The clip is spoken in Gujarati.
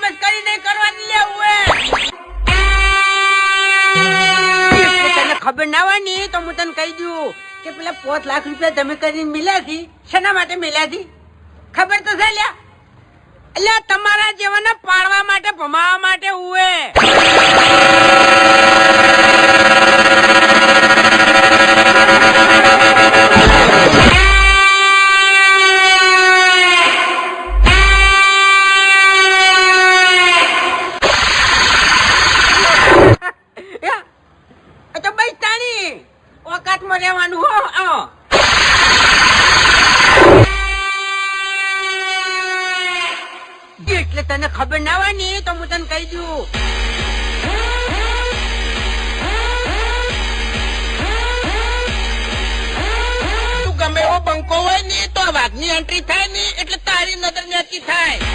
હિંમત કરીને કરવાની લેવું હે. તને ખબર ના હોય ને તો હું તને કહી દઉં કે પેલા પોત લાખ રૂપિયા તમે કરીને મિલ્યા થી શેના માટે મિલ્યા થી ખબર તો છે લ્યા. એટલે તમારા જેવાને પાડવા માટે ભમાવા માટે હું ઓકાતમાં રહેવાનું હો. એટલે તને ખબર ના હોય તો હું તને કહી દઉં. તું ગમે એવો બંકો હોય ને, તો વાઘની એન્ટ્રી થાય ને, એટલે તારી નજર નેતી થાય.